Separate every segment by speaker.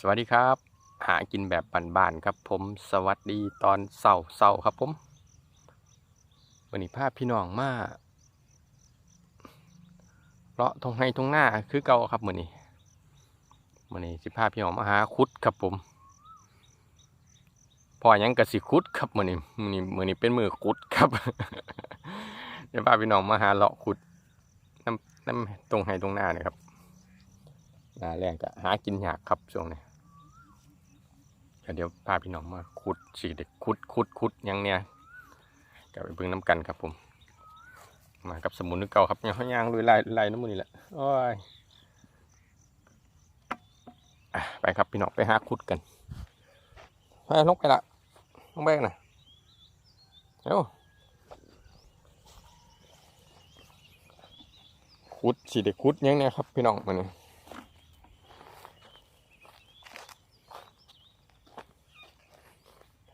Speaker 1: สวัสดีครับ หากินแบบบ้านๆครับ ผมสวัสดีตอนเสาเสาร์ครับผมวันนี้ภาพพี่น้องมาเลาะทงให้ทงหน้าคือเก่าครับมือนี้มือนี้สิภาพพี่น้องมาหาคุดครับผมพอยังกะสิคุดครับมือนี้มือนี้มือนี้เป็นมือคุดครับเดี๋ยวพาพี่น้องมาหาเลาะขุดน้ำน้ำตรงให้ตรงหน้านี่ยครับ นาแรงก็หากินยากครับช่วงนี้เดี๋ยวพาพี่น้องมาขุดสีเด็กขุดขุดขุดยังเนี่ยกับไปเบิ่งน้ำกันครับผม มากับสมุนนึกเก่าครับยังเขายางลุยล่ไล่น้ำมันนี่แหละโอ้ยไปครับพี่น้องไปหาขุดกันไปลงไปละลงไปกันะเร็วขุดสีเด็กขุดยังเนี่ยครับพี่น้องมันนี่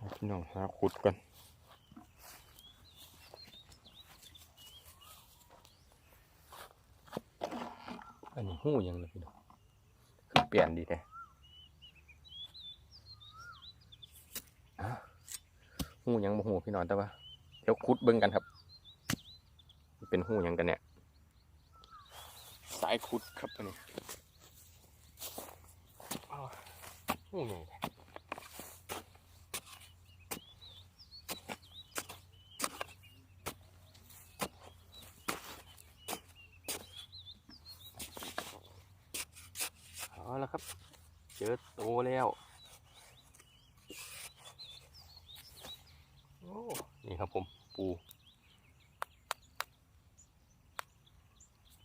Speaker 1: หา พี่น้องหาขุดกันอันนี้หู้ยังเลยพี่น้องคือเปลี่ยนดีแท้อ่หู้ยังบ่หูพี่น้องแต่ว่าเดี๋ยวขุดเบิ่งกันครับ เป็นหู้ยังกันเนี่ยสายขุดครับอันนี้หู้ใหญ่แท้ เอาละครับ เจอโต แล้วโอ้นี่ครับผมปู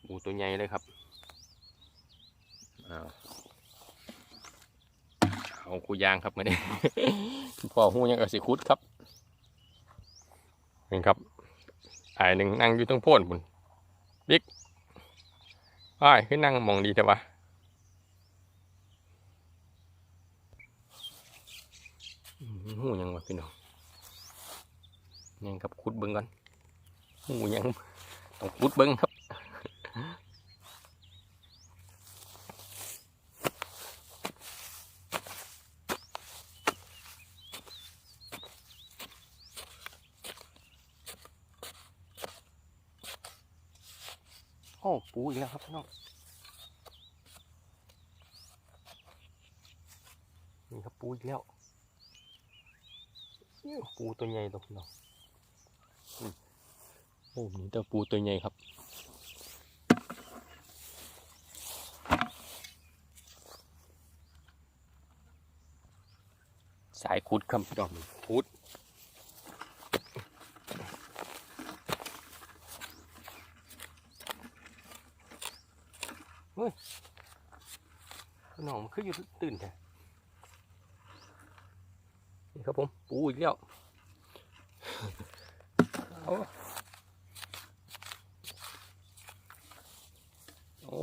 Speaker 1: ปูตัวใหญ่เลยครับอ้าวเอาคูยางครับมาเนี่ยพ่อหูยังกระสิคุดครับนี่ครับไอ้หนึ่งนั่งอยู่ตรงโพ่นบุญบิ๊กไอ้ายขึ้นนั่งมองดีแต่ว่า อืม หูยังวะพี่น้องยังครับขุดเบิ้งก่อนหูยังต้องขุดเบิ้งครับโอ้ปูอีกแล้วครับพี่น้องนี่ครับปูอีกแล้ว ปูตัวใหญ่ตัวน้องอืมโอ้มีแต่ปูตัวใหญ่ครับสายคุดครับพี่น้องคุดเฮ้ยพี่น้องมันคืออยู่ตื่นแท้นี่ ครับผม ปูอีกแล้วโอ้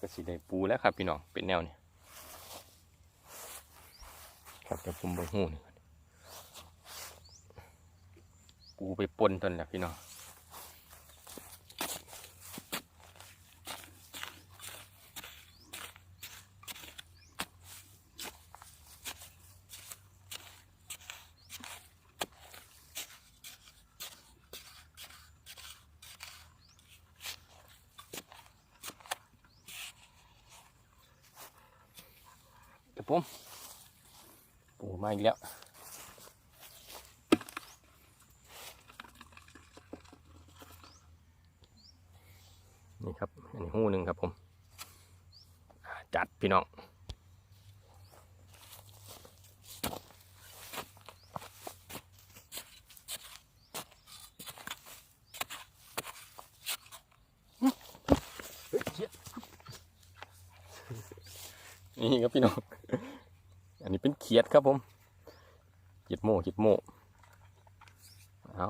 Speaker 1: ก็สิได้ปูแล้วครับพี่น้อง เป็นแนวนี้ครับแต่ผมบิ่หูนี่ปูไปปนตอนแหละพี่น้อง ผมปูมาอีกแล้วนี่ครับอันนี้หูหนึ่งครับผม จัดพี่น้อง นี่ครับพี่น้อง อันนี้เป็นเขียดครับผมเขียดโม่เขียดโม่เอา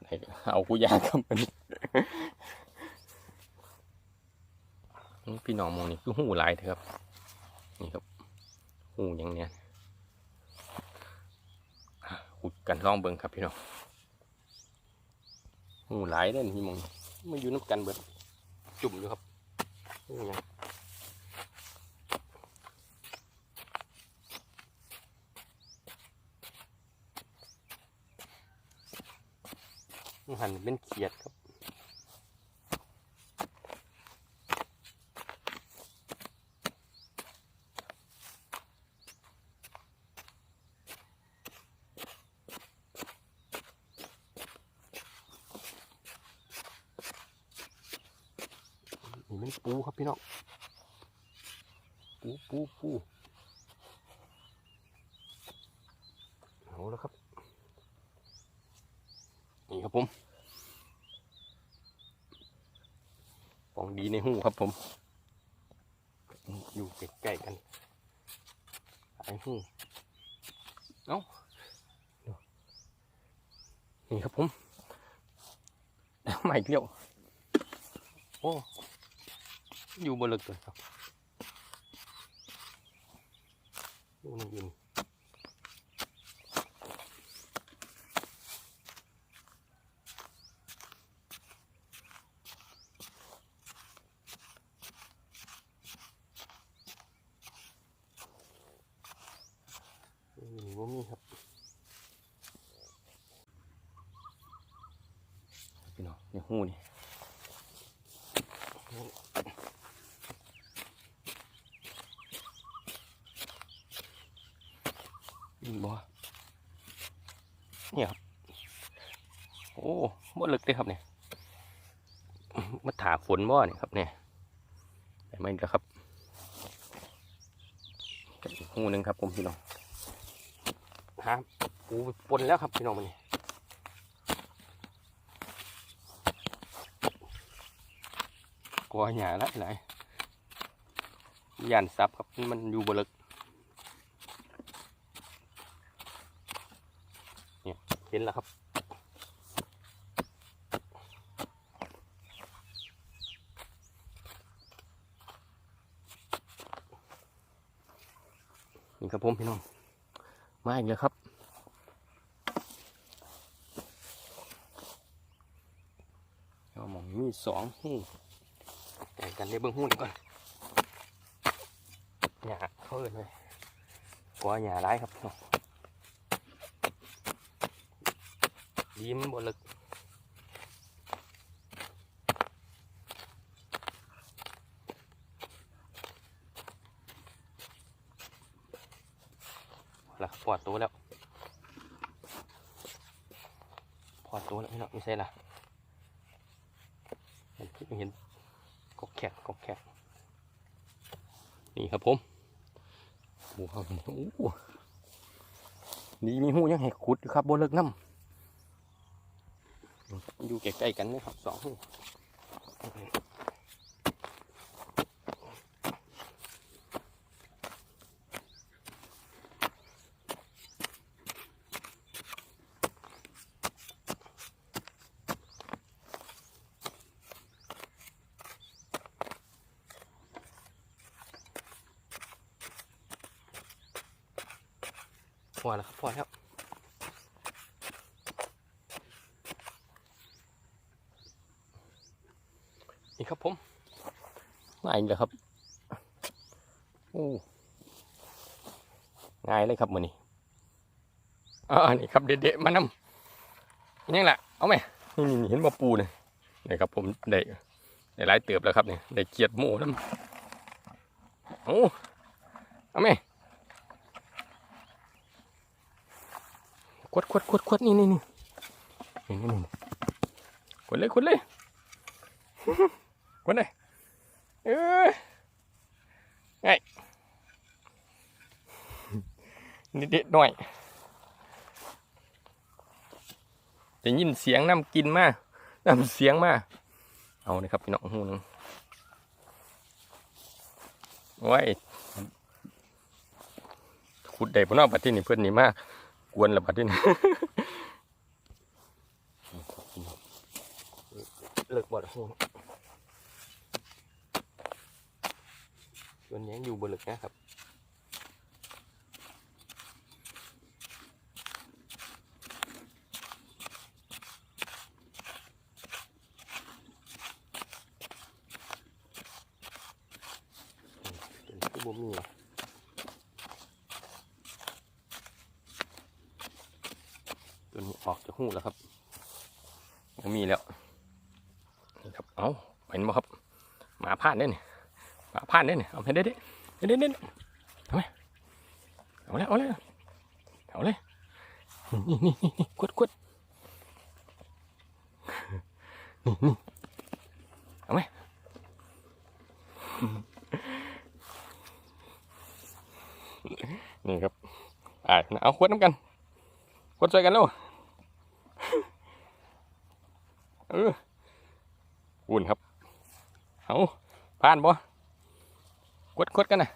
Speaker 1: ไหนเอากูยางครับอันนี่พี่น้องมองนี่คือหูหลายเถอะครับ นี่ครับหูอย่างเนี้ยอะขุดกันลองเบิ่งครับพี่น้องหูหลายเด้อนี่มองมาอยู่น้ำกันเบิดจุ่มอยู่ครับหูหยัง หันเป็นเขียดครับนี่มันปูครับพี่น้องปูปูปูเอาแล้วครับ นี่ครับผมฟองดีในหูครับผม อยู่ใกล้ๆกันไอ้หูเอ้านี่ครับผมใหม่เกลียวโอ้อยู่บนเลึกเลยครับดูนี่ว่ามีครับพี่น้องในหูนี่ อืม บ่เนี่ยครับ โอ้บ่ลึกเลยครับเนี่ยมาถาฝนบ่เนี่ยครับเนี่ยแต่ไม่ก็ครับกับอีกหูหนึ่งครับผมพี่น้องหาปูปนแล้วครับพี่น้องมันนี่กลัวหยาละไหนยานซับครับมันอยู่บนลึก เห็นแล้วครับนี่ครับผมพี่น้อง มาอีกแล้วครับ เอาหมองมีสองหูแบ่งกันได้เบื้องหูนี่ก่อนหยาเขาเอินเลยกลัวหยาร้ายครับพี่น้อง ยิ้มบนลึกเอาละปอดตัวแล้วปอดตัวแล้วพี่น้องไม่ใช่ละเห็นเห็นกอกแขกกอกแขกนี่ครับผมหมูเขาเนี่ยโอ้โหนี่มีหูยังให้ขุดครับบนเลิกน้ำ อยู่ใกล้ๆกันนะครับสองหูพอแล้วครับพอแล้ว นี่ครับผมง่ายเลยครับโอ้ง่ายเลยครับมือนี้อ่านี่ครับเด็ดๆมานำนี่แหละเอาไหมนี่นี่เห็นบ่ปูเนี่ยนี่ครับผมได้ได้หลายเติบแล้วครับเนี่ยได้เกียดหมูน้ำโอ้เอาไหมขวดขวดขวดขวดนี่นี่นี่นี่นี่นี่ขวดเลยขวดเลย quấn đây ừ. này đi điện thoại จะยินเสียงน้ำกินมากน้ำเสียงมากเอาเลยครับพี่น้องหูหนึงไว้ขุดได้พนอกบัดที่นี่เพื่อนนี่มากกวนละบัดที่นี่เลิกบอดหู วนยังอยู่บนหลึกนะครับเป็นที่บ่มีตัวนี้ออกจากหูแล้วครับบ่มีแล้วนี่ครับ เอาเห็นบ่ครับ หมาพลาดเนี่ห มาพลาดเด้นี่เอาไปเด้เด้เด้เด้เด้เอาไมเอาเลยเอาเลยเอาเลยนี่นี่นี่นี่กดกดนี่นี่เอาไหมนี่ครับอ่าเอาขวดน้ำกันขวดใส่กันแล้วเอออุ่นครับ เอาผ่านบ่ กดกดกันนะ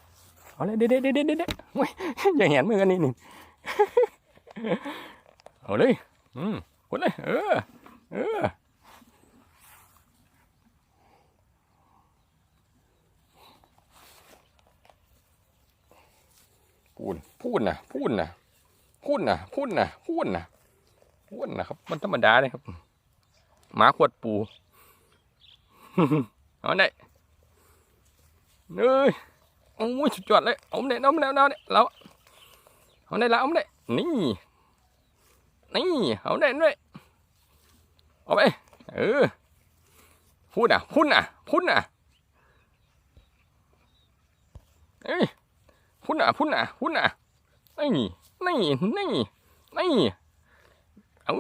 Speaker 1: เอาเลยเด็ดเด็ดเด็ดเด็ดเด็ดโอ้ยอย่าเห็นมือกันนี่นี่เอาเลยอืมกดเลย เออ เออพูดพูดนะพูดนะพูดนะพูดนะพูดนะพูดนะครับ มันธรรมดาเลยครับหมาขวดปู เอาได้เอ้ย โอ้ยสุดยอดเลยอาได้เอาได้เอาได้เราเอาได้แล้วเอาได้นี่นี่เอาได้ด้วยเอาไปเออพูดอะพูดอะพูดอะเอ้ยพูดอะพูดอะพูดอะนี่นี่นี่นี่เอา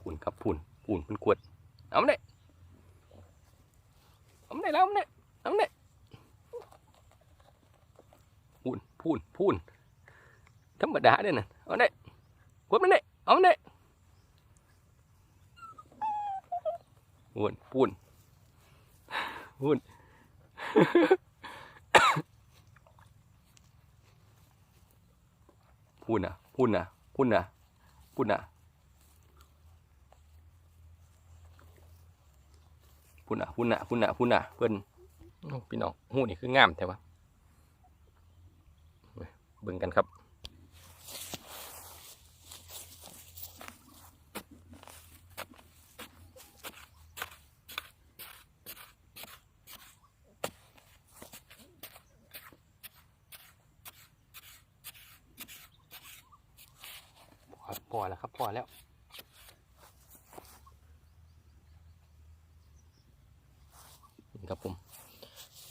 Speaker 1: พูนครับพูนพูนเป็นขวด เอามาได้เอามาได้แล้วเอามาได้เอามาได้พูนพูนพูนธรรมดาเด้อน่ะเอามาได้ขวดมันได้เอามาได้พูนพูนพูนพูนอะพูนอะพูนอะพูนอะ พุ่นอะพุ่นอะพุ่นอะพุ่นอะเพิ่อ้พี่น้องหูนี่คืองามแท้วะเบิ่งกันครับพอพอแล้วครับพอแล้ว นี่ครับผม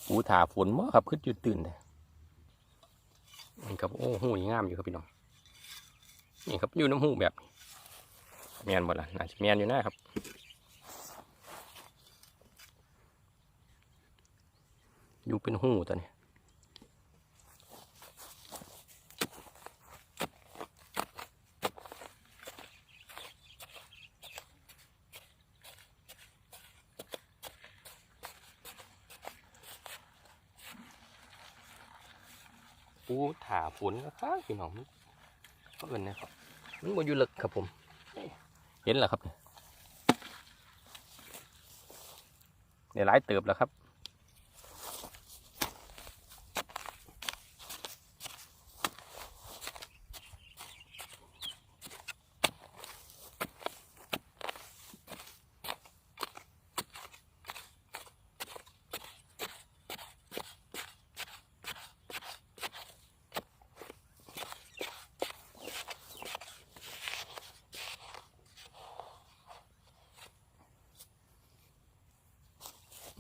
Speaker 1: ปู ถาฝนมาครับขึ้นจุดตื่นเลยนี่ครับโอ้หูยงามอยู่ครับพี่น้องนี่ครับอยู่น้ำหูแบบนี้แมนหมดละน่าจะแมนอยู่นะครับอยู่เป็นหูตัวนี้ปูถา ฝนก็ครับพี่น้องก็เป็นนะครับมันบ่อยู่ลึกครับผม เห็นแล้วครับเนี่ยหลายเติบแล้วครับ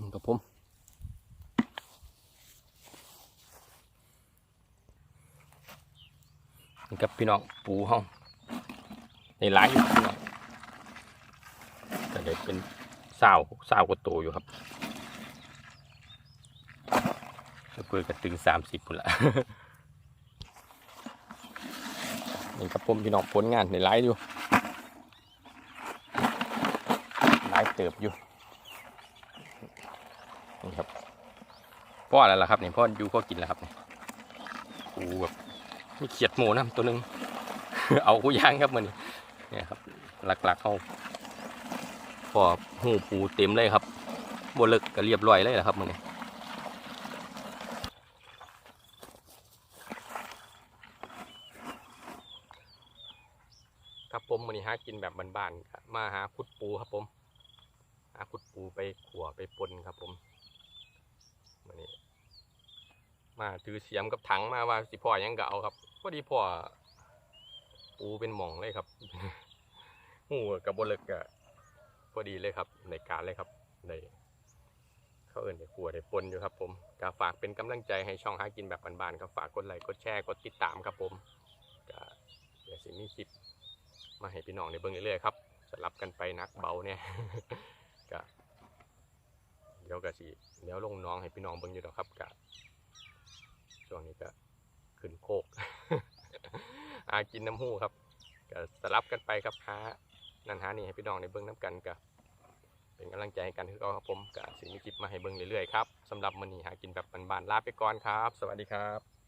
Speaker 1: อืมครับผมนี่ครับพี่น้องปูห้องในหลายอยู่ครับพี่น้องก็ได้เป็นสาวสาวกว่าโตอยู่ครับแล้วเปิดกระตึงสามสิบพุ่นละนี่ครับผมพี่น้องผลงานในหลายอยู่หลายเติบอยู่ นี่ครับพ่ออะไรล่ะครับนี่พ่ออยู่พ่อกินแล้วครับนี่ปูแบบมีเขียดหมูนะตัวหนึ่งเอากูย่างครับมันเนี่ยครับ หลักๆเขาพอหูปูเต็มเลยครับบนเลิกก็เรียบร้อยเลยแหละครับมันนี่ครับผมมันนี้หากินแบบบ้านๆมาหาขุดปูครับผม หาขุดปูไปขัวไปปนครับผม มาถือเสียมกับถังมาว่าสิพ่อยังก็เอาครับพอดีพ่อปูเป็นหม่องเลยครับหูกับบเลิกก็พอดีเลยครับ ในการเลยครับในเขาเอื่นในครัวในปนอยู่ครับ ผมก็ฝากเป็นกำลังใจให้ช่องหากินแบบบานๆครับฝากกดไลค์กดแชร์กดติดตามครับผมก็เดี๋ยวสิมีคลิปมาให้พี่น้องในเบิ่งเรื่อยๆครับสลับกันไปนักเบาเนี่ยก็เดี๋ยวก็สิเดี๋ยวลงน้องให้พี่น้องเบิ่งอยู่ดอกครับก็ ช่วงนี้ก็ขึ้นโคก อากินน้ำหู้ครับก็สลับกันไปครับหานั่นหานี่ให้พี่น้องในเบื้องน้ำกันก็เป็นกำลังใจให้กันคือเอาครับผมก็สิมีคลิปมาให้เบื้องเรื่อยๆครับสำหรับมันนี่หากินแบบบานๆลาไปก่อนครับ สวัสดีครับ